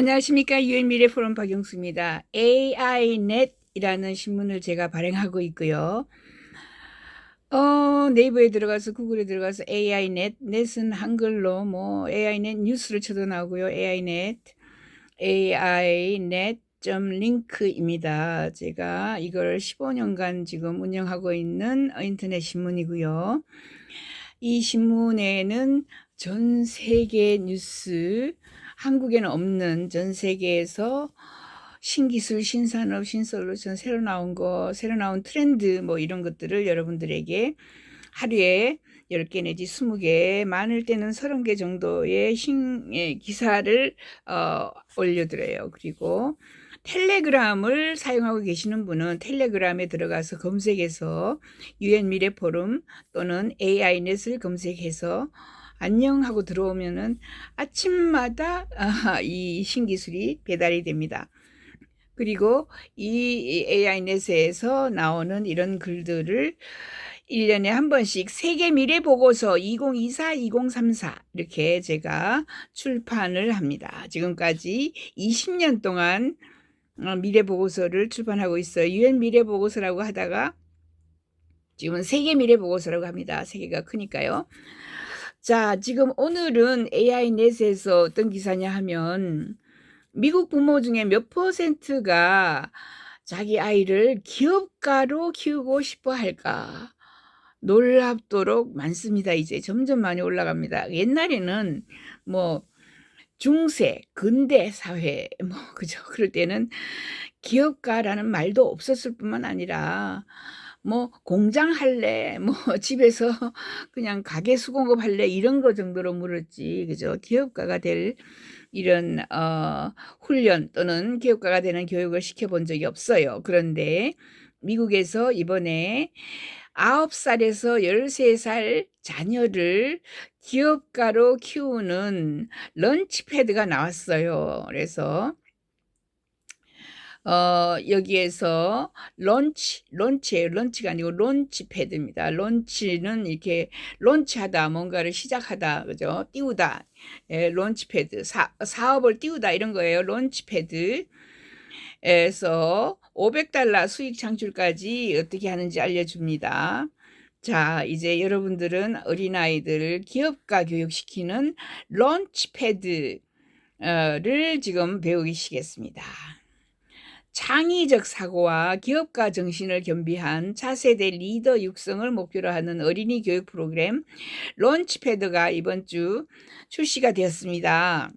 안녕하십니까 유엔 미래 포럼 박영수입니다. AINet이라는 신문을 제가 발행하고 있고요. 어, 네이버에 들어가서 구글에 들어가서 AINet, 넷은 한글로 뭐 AINet 뉴스를 쳐도 나오고요. AINet, AINet 링크입니다. 제가 이걸 15년간 지금 운영하고 있는 인터넷 신문이고요. 이 신문에는 전 세계 뉴스, 한국에는 없는 전 세계에서 신기술, 신산업, 신솔루션 새로 나온 거, 새로 나온 트렌드 뭐 이런 것들을 여러분들에게 하루에 10개 내지 20개, 많을 때는 30개 정도의 신, 예, 기사를 어, 올려드려요. 그리고 텔레그램을 사용하고 계시는 분은 텔레그램에 들어가서 검색해서 유엔 미래 포럼 또는 AI넷을 검색해서 안녕 하고 들어오면은 아침마다 아, 이 신기술이 배달이 됩니다. 그리고 이 AI넷에서 나오는 이런 글들을 1년에 한 번씩 세계 미래 보고서 2024, 2034 이렇게 제가 출판을 합니다. 지금까지 20년 동안 어, 미래 보고서를 출판하고 있어요. 유엔 미래 보고서라고 하다가 지금은 세계 미래 보고서라고 합니다. 세계가 크니까요. 자, 지금 오늘은 AI넷에서 어떤 기사냐 하면 미국 부모 중에 몇 퍼센트가 자기 아이를 기업가로 키우고 싶어 할까? 놀랍도록 많습니다. 이제 점점 많이 올라갑니다. 옛날에는 뭐 중세, 근대 사회, 뭐, 그죠. 그럴 때는 기업가라는 말도 없었을 뿐만 아니라, 뭐, 공장 할래, 뭐, 집에서 그냥 가게 수공업 할래, 이런 거 정도로 물었지, 그죠. 기업가가 될 이런, 어, 훈련 또는 기업가가 되는 교육을 시켜본 적이 없어요. 그런데 미국에서 이번에 9살에서 13살 자녀를 기업가로 키우는 런치패드가 나왔어요. 그래서 어, 여기에서 런치, 런치예요. 런치가 아니고 런치 패드입니다. 런치는 이렇게 런치하다, 뭔가를 시작하다, 그죠? 띄우다. 예, 런치 패드. 사, 사업을 띄우다 이런 거예요. 런치 패드. 에서 500달러 수익 창출까지 어떻게 하는지 알려줍니다. 자, 이제 여러분들은 어린아이들을 기업가 교육시키는 런치패드를 지금 배우시겠습니다. 창의적 사고와 기업가 정신을 겸비한 차세대 리더 육성을 목표로 하는 어린이 교육 프로그램 런치패드가 이번 주 출시가 되었습니다.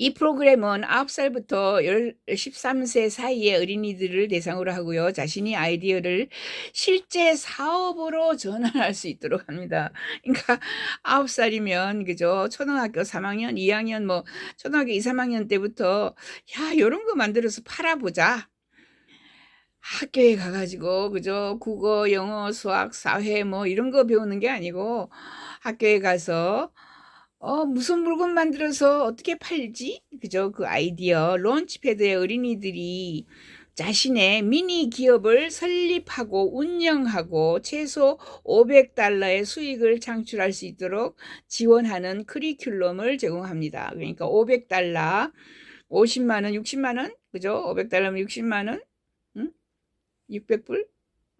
이 프로그램은 9살부터 13세 사이의 어린이들을 대상으로 하고요. 자신이 아이디어를 실제 사업으로 전환할 수 있도록 합니다. 그러니까 9살이면 그죠? 초등학교 3학년, 2학년 뭐 초등학교 2, 3학년 때부터 야, 요런 거 만들어서 팔아 보자. 학교에 가가지고 그죠? 국어, 영어, 수학, 사회 뭐 이런 거 배우는 게 아니고 학교에 가서 어, 무슨 물건 만들어서 어떻게 팔지? 그죠? 그 아이디어. 론치패드의 어린이들이 자신의 미니 기업을 설립하고 운영하고 최소 500달러의 수익을 창출할 수 있도록 지원하는 커리큘럼을 제공합니다. 그러니까 500달러, 50만 원, 60만 원? 그죠? 500달러면 60만 원? 응? 600불?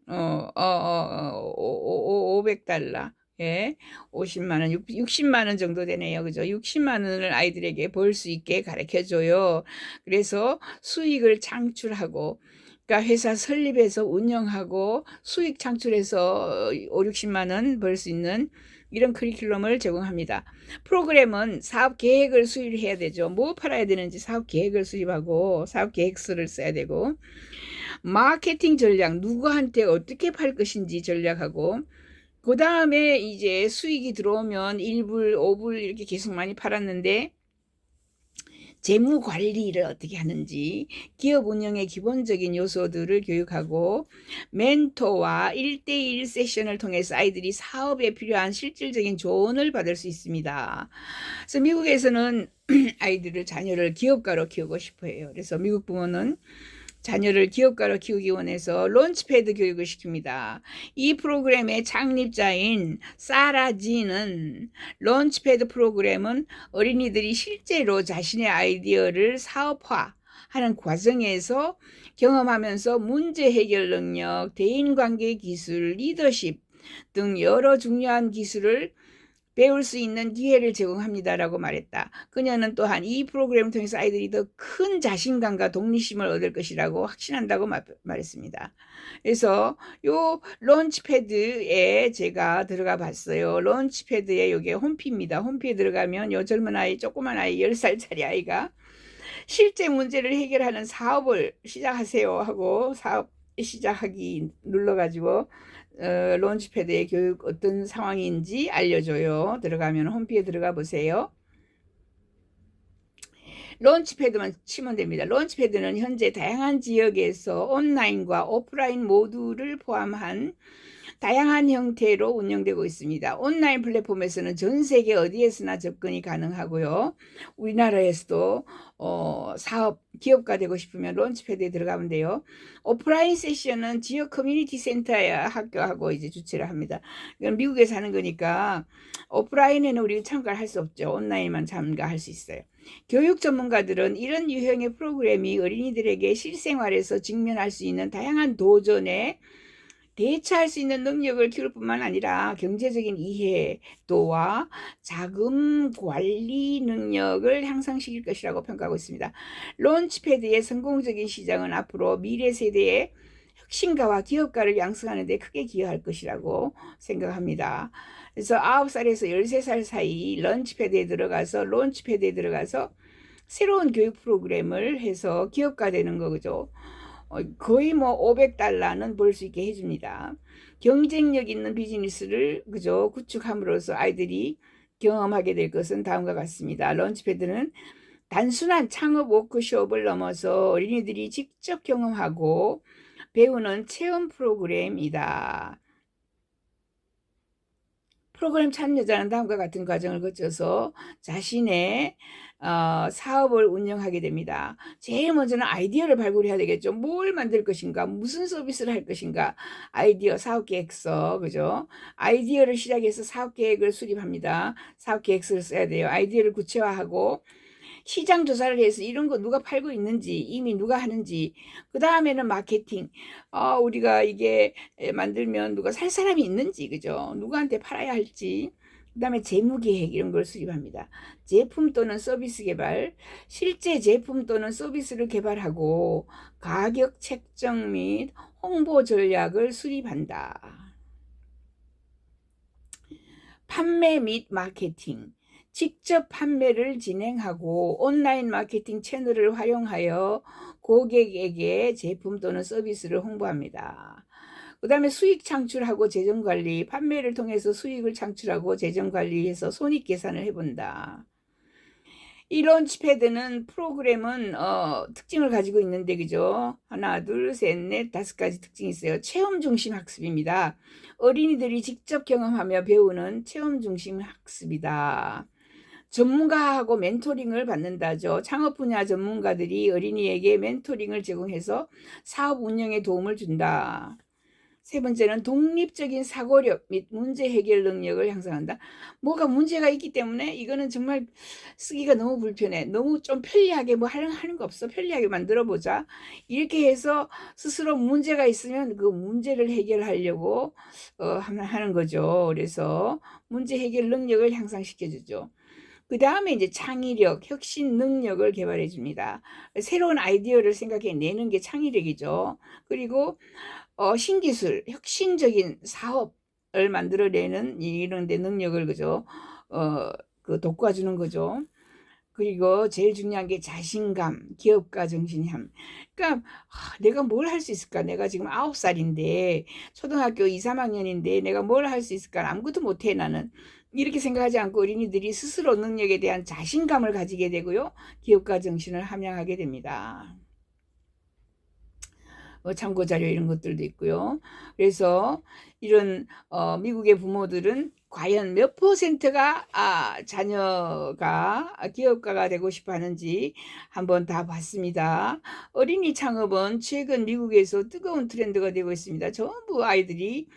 어, 어, 어, 어, 500달러. 예, 50만 원, 60만 원 정도 되네요. 그죠? 60만 원을 아이들에게 벌 수 있게 가르쳐 줘요. 그래서 수익을 창출하고 그러니까 회사 설립해서 운영하고 수익 창출해서 5, 60만 원 벌 수 있는 이런 커리큘럼을 제공합니다. 프로그램은 사업 계획을 수립해야 되죠. 뭐 팔아야 되는지 사업 계획을 수립하고 사업 계획서를 써야 되고 마케팅 전략 누구한테 어떻게 팔 것인지 전략하고 그 다음에 이제 수익이 들어오면 1불, 5불 이렇게 계속 많이 팔았는데 재무 관리를 어떻게 하는지 기업 운영의 기본적인 요소들을 교육하고 멘토와 1대1 세션을 통해서 아이들이 사업에 필요한 실질적인 조언을 받을 수 있습니다. 그래서 미국에서는 아이들을 자녀를 기업가로 키우고 싶어 해요. 그래서 미국 부모는 자녀를 기업가로 키우기 원해서 론치패드 교육을 시킵니다. 이 프로그램의 창립자인 사라지는 론치패드 프로그램은 어린이들이 실제로 자신의 아이디어를 사업화 하는 과정에서 경험하면서 문제 해결 능력, 대인 관계 기술, 리더십 등 여러 중요한 기술을 배울 수 있는 기회를 제공합니다라고 말했다. 그녀는 또한 이 프로그램을 통해서 아이들이 더 큰 자신감과 독립심을 얻을 것이라고 확신한다고 말, 말했습니다. 그래서 요 론치패드에 제가 들어가 봤어요. 론치패드에 요게 홈피입니다. 홈피에 들어가면 요 젊은 아이, 조그만 아이, 10살짜리 아이가 실제 문제를 해결하는 사업을 시작하세요 하고 사업 시작하기 눌러가지고 어, 론치패드의 교육 어떤 상황인지 알려줘요. 들어가면 홈피에 들어가 보세요. 론치패드만 치면 됩니다. 론치패드는 현재 다양한 지역에서 온라인과 오프라인 모두를 포함한 다양한 형태로 운영되고 있습니다. 온라인 플랫폼에서는 전 세계 어디에서나 접근이 가능하고요. 우리나라에서도 어, 사업 기업가 되고 싶으면 론치패드에 들어가면 돼요. 오프라인 세션은 지역 커뮤니티 센터에 학교하고 이제 주최를 합니다. 이건 미국에 사는 거니까 오프라인에는 우리가 참가를 할 수 없죠. 온라인만 참가할 수 있어요. 교육 전문가들은 이런 유형의 프로그램이 어린이들에게 실생활에서 직면할 수 있는 다양한 도전에 대처할 수 있는 능력을 키울 뿐만 아니라 경제적인 이해도와 자금 관리 능력을 향상시킬 것이라고 평가하고 있습니다. 론치패드의 성공적인 시장은 앞으로 미래 세대의 혁신가와 기업가를 양성하는 데 크게 기여할 것이라고 생각합니다. 그래서 9살에서 13살 사이 런치패드에 들어가서 론치패드에 들어가서 새로운 교육 프로그램을 해서 기업가 되는 거죠. 어, 거의 뭐 500달러는 벌 수 있게 해줍니다. 경쟁력 있는 비즈니스를 그저 구축함으로써 아이들이 경험하게 될 것은 다음과 같습니다. 런치패드는 단순한 창업 워크숍을 넘어서 어린이들이 직접 경험하고 배우는 체험 프로그램이다. 프로그램 참여자는 다음과 같은 과정을 거쳐서 자신의 어, 사업을 운영하게 됩니다. 제일 먼저는 아이디어를 발굴해야 되겠죠. 뭘 만들 것인가, 무슨 서비스를 할 것인가, 아이디어 사업 계획서, 그죠? 아이디어를 시작해서 사업 계획을 수립합니다. 사업 계획서를 써야 돼요. 아이디어를 구체화하고 시장 조사를 해서 이런 거 누가 팔고 있는지 이미 누가 하는지 그 다음에는 마케팅. 어, 우리가 이게 만들면 누가 살 사람이 있는지 그죠? 누구한테 팔아야 할지. 그 다음에 재무계획 이런 걸 수립합니다. 제품 또는 서비스 개발, 실제 제품 또는 서비스를 개발하고 가격 책정 및 홍보 전략을 수립한다. 판매 및 마케팅, 직접 판매를 진행하고 온라인 마케팅 채널을 활용하여 고객에게 제품 또는 서비스를 홍보합니다. 그 다음에 수익 창출하고 재정 관리, 판매를 통해서 수익을 창출하고 재정 관리해서 손익 계산을 해본다. 이 런치패드는 프로그램은 어, 특징을 가지고 있는데 그죠? 하나, 둘, 셋, 넷, 다섯 가지 특징이 있어요. 체험 중심 학습입니다. 어린이들이 직접 경험하며 배우는 체험 중심 학습이다. 전문가하고 멘토링을 받는다죠. 창업 분야 전문가들이 어린이에게 멘토링을 제공해서 사업 운영에 도움을 준다. 세 번째는 독립적인 사고력 및 문제 해결 능력을 향상한다. 뭐가 문제가 있기 때문에 이거는 정말 쓰기가 너무 불편해. 너무 좀 편리하게 뭐 하는, 하는 거 없어. 편리하게 만들어 보자. 이렇게 해서 스스로 문제가 있으면 그 문제를 해결하려고 어, 하는 거죠. 그래서 문제 해결 능력을 향상시켜 주죠. 그 다음에 이제 창의력, 혁신 능력을 개발해 줍니다. 새로운 아이디어를 생각해 내는 게 창의력이죠. 그리고 어, 신기술, 혁신적인 사업을 만들어내는 이런 데 능력을 그죠, 어, 그 돋궈주는 거죠. 그리고 제일 중요한 게 자신감, 기업가 정신함. 그러니까 아, 내가 뭘 할 수 있을까? 내가 지금 아홉 살인데 초등학교 2, 3학년인데 내가 뭘 할 수 있을까? 아무것도 못해 나는. 이렇게 생각하지 않고 어린이들이 스스로 능력에 대한 자신감을 가지게 되고요. 기업가 정신을 함양하게 됩니다. 어, 참고 자료 이런 것들도 있고요. 그래서 이런 어, 미국의 부모들은 과연 몇 퍼센트가 아, 자녀가 기업가가 되고 싶어 하는지 한번 다 봤습니다. 어린이 창업은 최근 미국에서 뜨거운 트렌드가 되고 있습니다. 전부 아이들이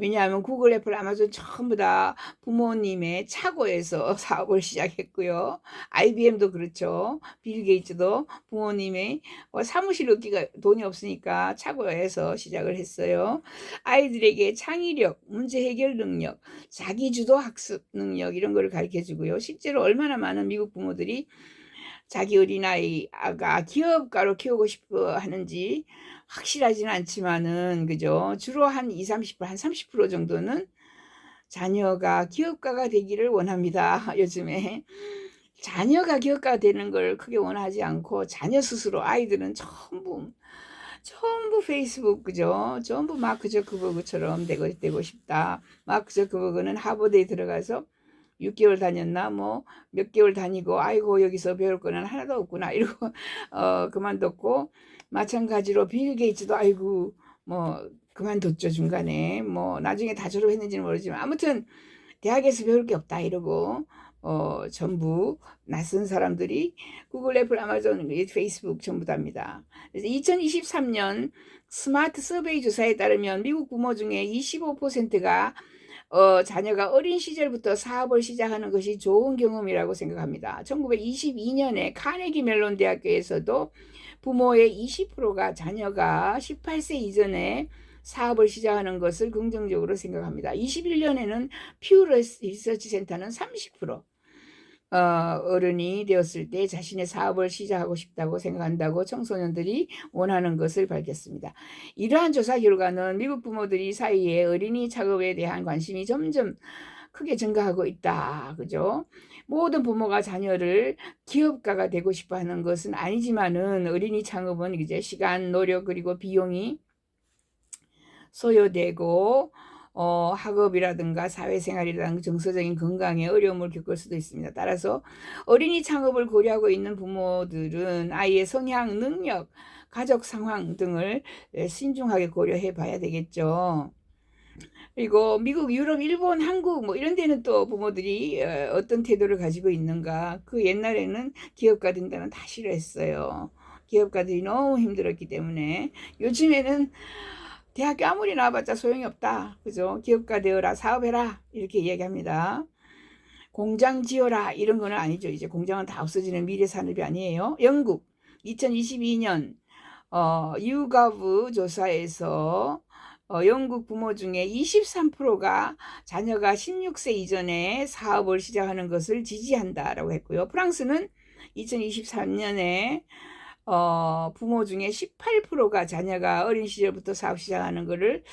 왜냐하면 구글, 애플, 아마존 전부 다 부모님의 차고에서 사업을 시작했고요. IBM도 그렇죠. 빌 게이츠도 부모님의 어, 사무실 얻기가 돈이 없으니까 차고에서 시작을 했어요. 아이들에게 창의력, 문제 해결 능력, 자기주도 학습 능력 이런 거를 가르쳐 주고요. 실제로 얼마나 많은 미국 부모들이 자기 어린아이가 기업가로 키우고 싶어 하는지 확실하지는 않지만은 그죠. 주로 한 20, 30%, 한 30% 정도는 자녀가 기업가가 되기를 원합니다. 요즘에 자녀가 기업가가 되는 걸 크게 원하지 않고 자녀 스스로 아이들은 전부 전부 페이스북 그죠? 전부 마크 저크버그처럼 되고 되고 싶다. 마크 저크버그는 하버드에 들어가서 6개월 다녔나 뭐 몇 개월 다니고 아이고 여기서 배울 거는 하나도 없구나 이러고 어 그만뒀고 마찬가지로 빌 게이츠도 아이고 뭐 그만뒀죠 중간에 뭐 나중에 다 졸업했는지는 모르지만 아무튼 대학에서 배울 게 없다 이러고 어 전부 낯선 사람들이 구글, 애플, 아마존, 페이스북 전부 다입니다. 그래서 2023년 스마트 서베이 조사에 따르면 미국 부모 중에 25%가 어, 자녀가 어린 시절부터 사업을 시작하는 것이 좋은 경험이라고 생각합니다. 1922년에 카네기 멜론 대학교에서도 부모의 20%가 자녀가 18세 이전에 사업을 시작하는 것을 긍정적으로 생각합니다. 21년에는 퓨 리서치 센터는 30%, 어, 어른이 되었을 때 자신의 사업을 시작하고 싶다고 생각한다고 청소년들이 원하는 것을 밝혔습니다. 이러한 조사 결과는 미국 부모들이 사이에 어린이 작업에 대한 관심이 점점 크게 증가하고 있다. 그죠? 모든 부모가 자녀를 기업가가 되고 싶어 하는 것은 아니지만은 어린이 창업은 이제 시간, 노력, 그리고 비용이 소요되고 어, 학업이라든가 사회생활이라든가 정서적인 건강에 어려움을 겪을 수도 있습니다. 따라서 어린이 창업을 고려하고 있는 부모들은 아이의 성향, 능력, 가족 상황 등을 신중하게 고려해 봐야 되겠죠. 그리고 미국, 유럽, 일본, 한국 뭐 이런 데는 또 부모들이 어, 어떤 태도를 가지고 있는가. 그 옛날에는 기업가 된다는 다 싫어했어요. 기업가들이 너무 힘들었기 때문에 요즘에는 대학교 아무리 나와봤자 소용이 없다. 그죠? 기업가 되어라, 사업해라. 이렇게 이야기합니다. 공장 지어라. 이런 거는 아니죠. 이제 공장은 다 없어지는 미래 산업이 아니에요. 영국 2022년 어, 유가브 조사에서 어, 영국 부모 중에 23%가 자녀가 16세 이전에 사업을 시작하는 것을 지지한다라고 했고요. 프랑스는 2023년에 어, 부모 중에 18%가 자녀가 어린 시절부터 사업 시작하는 것을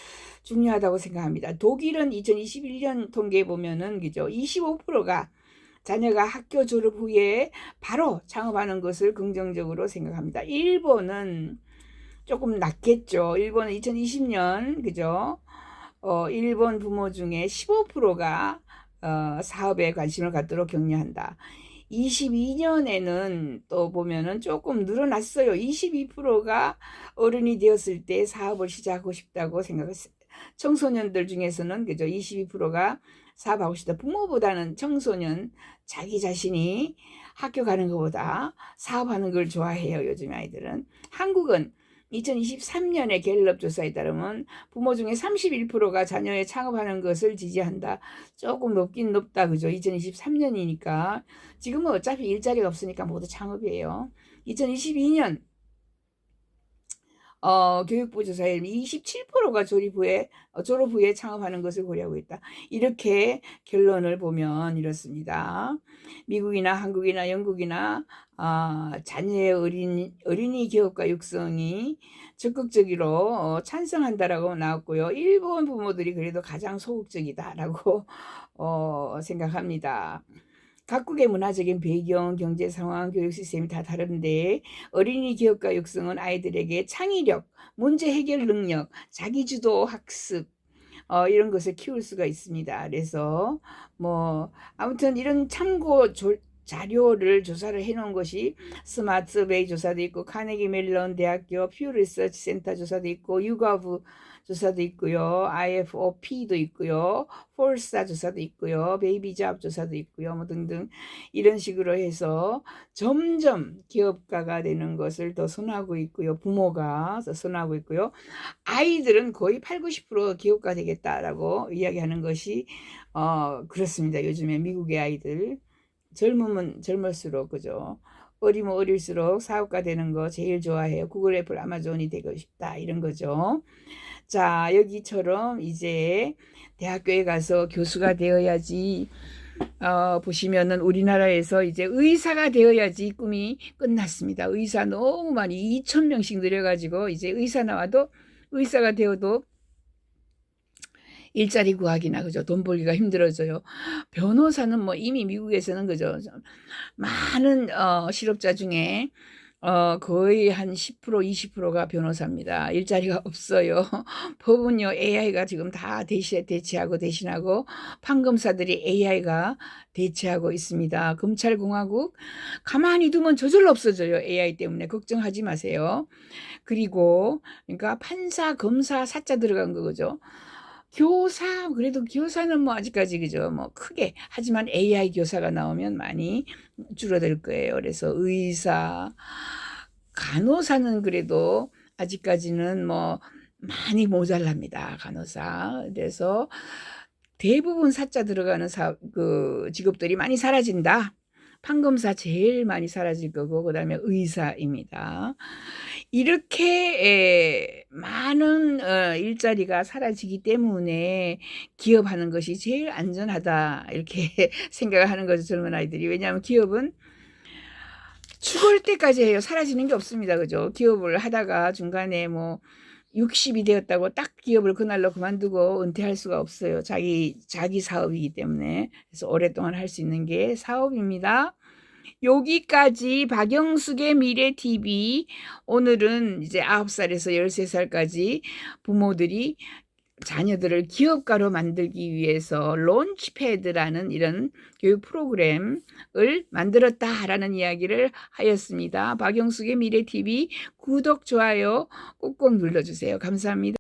중요하다고 생각합니다. 독일은 2021년 통계에 보면은 그죠? 25%가 자녀가 학교 졸업 후에 바로 창업하는 것을 긍정적으로 생각합니다. 일본은 조금 낮겠죠. 일본은 2020년 그죠? 어, 일본 부모 중에 15%가 어, 사업에 관심을 갖도록 격려한다. 22년에는 또 보면은 조금 늘어났어요. 22%가 어른이 되었을 때 사업을 시작하고 싶다고 생각했어요. 청소년들 중에서는 그죠? 22%가 사업하고 싶다. 부모보다는 청소년 자기 자신이 학교 가는 것보다 사업하는 걸 좋아해요. 요즘 아이들은. 한국은 2023년의 갤럽 조사에 따르면 부모 중에 31%가 자녀의 창업하는 것을 지지한다. 조금 높긴 높다. 그죠? 2023년이니까. 지금은 어차피 일자리가 없으니까 모두 창업이에요. 2022년 어, 교육부 조사에 27%가 졸업 후에, 어, 졸업 후에 창업하는 것을 고려하고 있다. 이렇게 결론을 보면 이렇습니다. 미국이나 한국이나 영국이나, 아, 자녀의 어린, 어린이 기업가 육성이 적극적으로 어, 찬성한다라고 나왔고요. 일본 부모들이 그래도 가장 소극적이다라고, 어, 생각합니다. 각국의 문화적인 배경, 경제 상황, 교육 시스템이 다 다른데 어린이 기업가 육성은 아이들에게 창의력, 문제 해결 능력, 자기주도 학습 어, 이런 것을 키울 수가 있습니다. 그래서 뭐 아무튼 이런 참고 조, 자료를 조사를 해놓은 것이 스마트 베이 조사도 있고 카네기 멜론 대학교 퓨 리서치 센터 조사도 있고 유가부 조사도 있고요. IFOP도 있고요. 폴사 조사도 있고요. 베이비 잡 조사도 있고요. 뭐 등등 이런 식으로 해서 점점 기업가가 되는 것을 더 선호하고 있고요. 부모가 더 선호하고 있고요. 아이들은 거의 8, 90% 기업가 되겠다라고 이야기하는 것이 어 그렇습니다. 요즘에 미국의 아이들 젊으면 젊을수록 그죠. 어리면 어릴수록 사업가 되는 거 제일 좋아해요. 구글, 애플, 아마존이 되고 싶다 이런 거죠. 자 여기처럼 이제 대학교에 가서 교수가 되어야지 어, 보시면은 우리나라에서 이제 의사가 되어야지 꿈이 끝났습니다. 의사 너무 많이 2천 명씩 늘어가지고 이제 의사 나와도 의사가 되어도 일자리 구하기나 그죠 돈 벌기가 힘들어져요. 변호사는 뭐 이미 미국에서는 그죠 많은 어, 실업자 중에 어, 거의 한 10% 20%가 변호사입니다. 일자리가 없어요. 법은요 AI가 지금 다 대시, 대체하고 대신하고 판검사들이 AI가 대체하고 있습니다. 검찰공화국 가만히 두면 저절로 없어져요. AI 때문에 걱정하지 마세요. 그리고 그러니까 판사, 검사, 사자 들어간 거죠. 교사 그래도 교사는 뭐 아직까지 그죠 뭐 크게 하지만 AI 교사가 나오면 많이 줄어들 거예요. 그래서 의사, 간호사는 그래도 아직까지는 뭐 많이 모자랍니다. 간호사. 그래서 대부분 사자 들어가는 사, 그 직업들이 많이 사라진다. 판검사 제일 많이 사라질 거고 그다음에 의사입니다. 이렇게 에, 많은 어, 일자리가 사라지기 때문에 기업하는 것이 제일 안전하다 이렇게 생각을 하는 거죠 젊은 아이들이. 왜냐하면 기업은 죽을 때까지 해요. 사라지는 게 없습니다. 그죠? 기업을 하다가 중간에 뭐 60이 되었다고 딱 기업을 그날로 그만두고 은퇴할 수가 없어요. 자기 자기 사업이기 때문에. 그래서 오랫동안 할 수 있는 게 사업입니다. 여기까지 박영숙의 미래 TV 오늘은 이제 9살에서 13살까지 부모들이 자녀들을 기업가로 만들기 위해서 론치패드라는 이런 교육 프로그램을 만들었다라는 이야기를 하였습니다. 박영숙의 미래 TV 구독 좋아요 꼭꼭 눌러주세요. 감사합니다.